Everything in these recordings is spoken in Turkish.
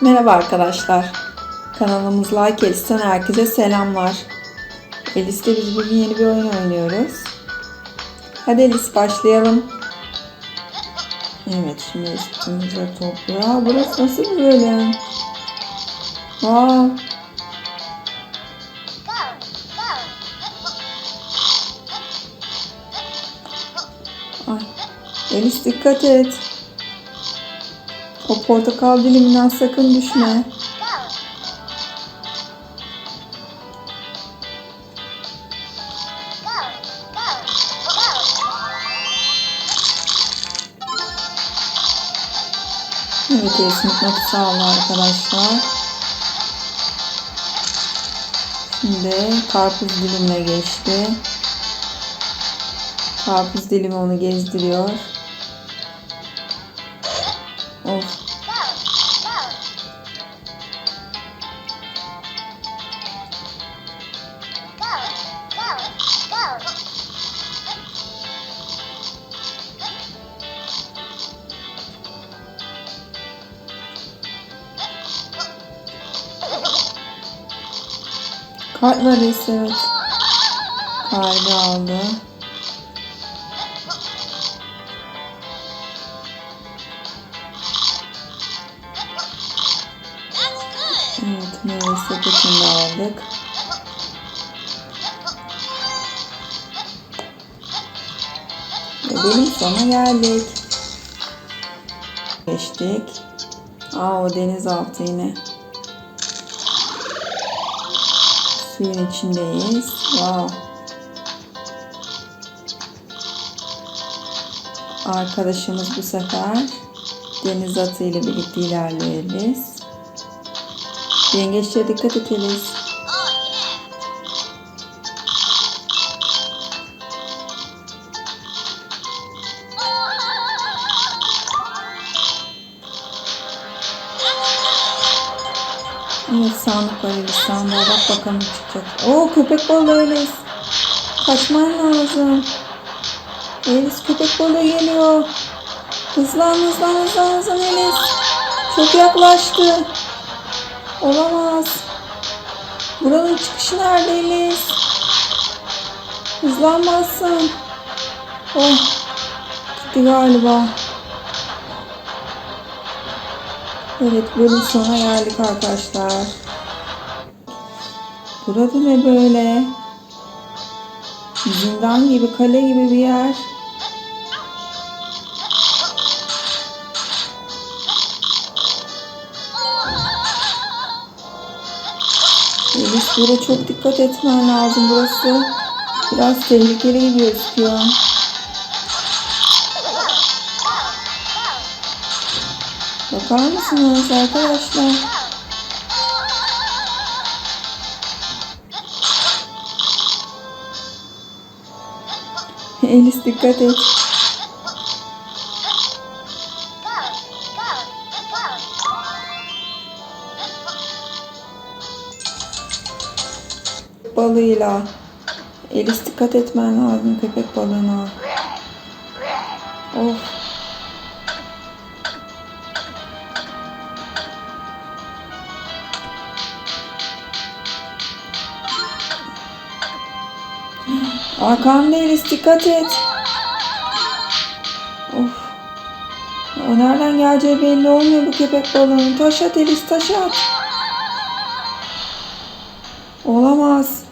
Merhaba arkadaşlar. Kanalımız Like Elis'ten herkese selamlar. Elis'te biz bugün yeni bir oyun oynuyoruz. Hadi Elis başlayalım. Evet şimdi üstümüze topluyor. Aa, burası nasıl böyle? Wow. Ay. Elis dikkat et. O portakal diliminden sakın düşme. Evet mıknatısı aldı arkadaşlar. Şimdi karpuz dilimine geçti. Karpuz dilimi onu gezdiriyor. Kart var evet. Kartı aldı. Evet, meyve sepetini aldık. Ve benim sona geldik. Geçtik. Aa o denizaltı yine. Suyun içindeyiz. Wow. Arkadaşımız bu sefer deniz atı ile birlikte ilerleyeceğiz. Yengeçlere dikkat et Elis. Evet sandık var Elis. Sandığa bak bakalım çıkacak. Oo köpek balığı Elis. Kaçman lazım. Elis köpek balığı geliyor. Hızlan hızlan hızlan hızlan Elis. Çok yaklaştı. Olamaz. Buranın çıkışı nerede Elis? Hızlanmazsın. Oh. Gitti galiba. Evet bölüm sona geldik arkadaşlar. Burada ne böyle? Zindan gibi, kale gibi bir yer. Elif buraya çok dikkat etmen lazım burası. Biraz tehlikeli gibi gözüküyor. Bakar mısınız arkadaşlar? Elis dikkat et. balığıyla. Elis dikkat etmen lazım köpek balığına. Of. Arkanda Elis dikkat et. Of. O nereden geleceği belli olmuyor bu köpek balığının. Taş at Elis taş at. Olamaz.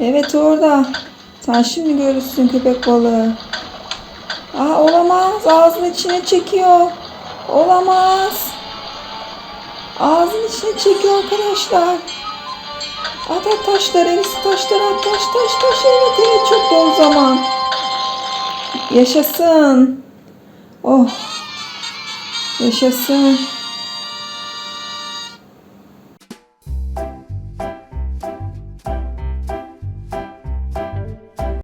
Evet orada. Sen şimdi görürsün köpek balığı. Aa olamaz. Ağzının içine çekiyor. Olamaz. Ağzının içine çekiyor arkadaşlar. At at taşlar Elis taşlar at taş taş taş. Evet evet çok dolu zaman. Yaşasın. Oh. Yaşasın.